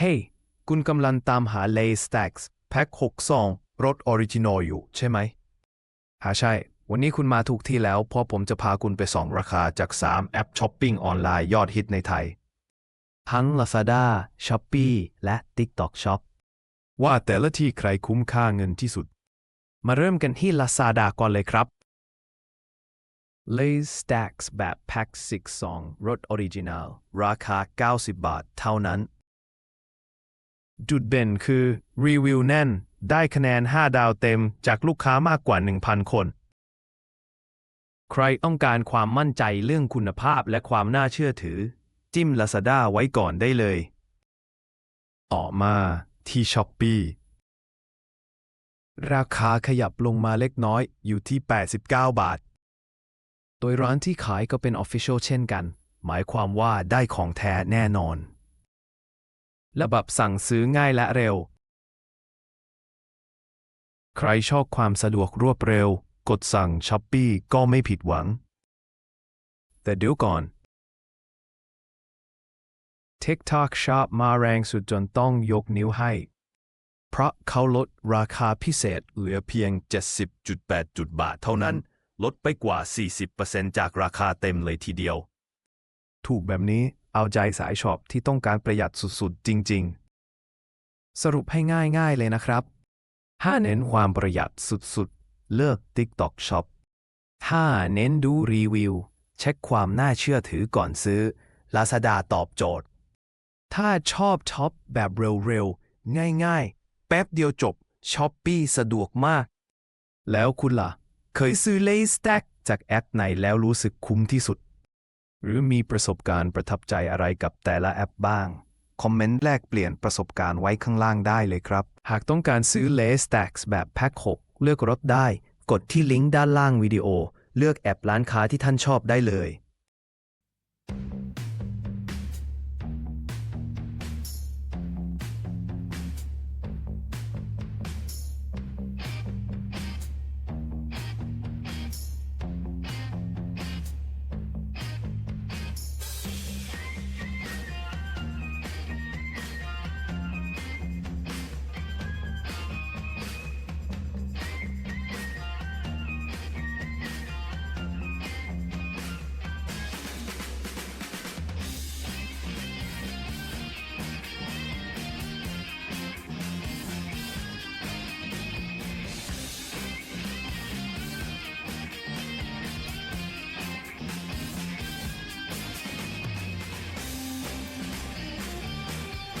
เฮ้ยคุณกำลังตามหา Lay Stacks แพ็ค6ซองรสออริจินอลอยู่ใช่ไหมหาใช่ วันนี้คุณมาถูกที่แล้ว เพราะผมจะพาคุณไปส่องราคาจาก 3 แอปช้อปปิ้งออนไลน์ยอดฮิตในไทย ทั้ง Lazada, Shopee และ TikTok Shop ว่าแต่ละที่ใครคุ้มค่าเงินที่สุด มาเริ่มกันที่ Lazada ก่อนเลยครับ Lay Stacks แบบแพ็ค6ซองรสออริจินัลราคา 90 บาท เท่านั้น จุดเด่นคือรีวิวแน่น ได้คะแนน 5 ดาวเต็มจากลูกค้ามากกว่า 1,000 คน ใครต้องการความมั่นใจเรื่องคุณภาพและความน่าเชื่อถือ จิ้ม Lazada ไว้ก่อนได้เลย ต่อมาที่ Shopee ราคาขยับลงมาเล็กน้อยอยู่ที่ 89 บาท โดยร้านที่ขายก็เป็น Official เช่นกัน หมายความว่าได้ของแท้แน่นอน และบบสั่งซื้อง่ายและเร็ว ใครชอบความสะดวกรวดเร็ว กดสั่ง Shopee ก็ไม่ผิดหวัง แต่เดี๋ยวก่อน TikTok Shop มาแรงสุดจนต้องยกนิ้วให้ เพราะเขาลดราคาพิเศษเหลือเพียง 70.8จุดบาทเท่านั้น ลดไปกว่า 40%จากราคาเต็มเลยทีเดียว ถูกแบบนี้ เอาใจสายช็อปที่ต้องการประหยัดสุดๆ จริง ๆ สรุปให้ง่ายๆเลยนะครับ ถ้าเน้นความประหยัดสุดๆ เลือก TikTok Shop ถ้าเน้นดูรีวิว เช็คความน่าเชื่อถือก่อนซื้อ Lazada ตอบโจทย์ ถ้าชอบช็อปแบบเร็วๆ ง่ายๆ แป๊บเดียวจบช้อปปี้สะดวกมาก แล้วคุณล่ะ เคยซื้อ Lay Stack จากแอปไหนแล้วรู้สึกคุ้มที่สุด หรือมีประสบการณ์ประทับใจอะไรกับแต่ละแอปบ้าง คอมเมนต์แลกเปลี่ยนประสบการณ์ไว้ข้างล่างได้เลยครับ หากต้องการซื้อเลสแต็กแบบแพ็ค6 เลือกรถได้ กดที่ลิงก์ด้านล่างวิดีโอ เลือกแอปร้านค้าที่ท่านชอบได้เลย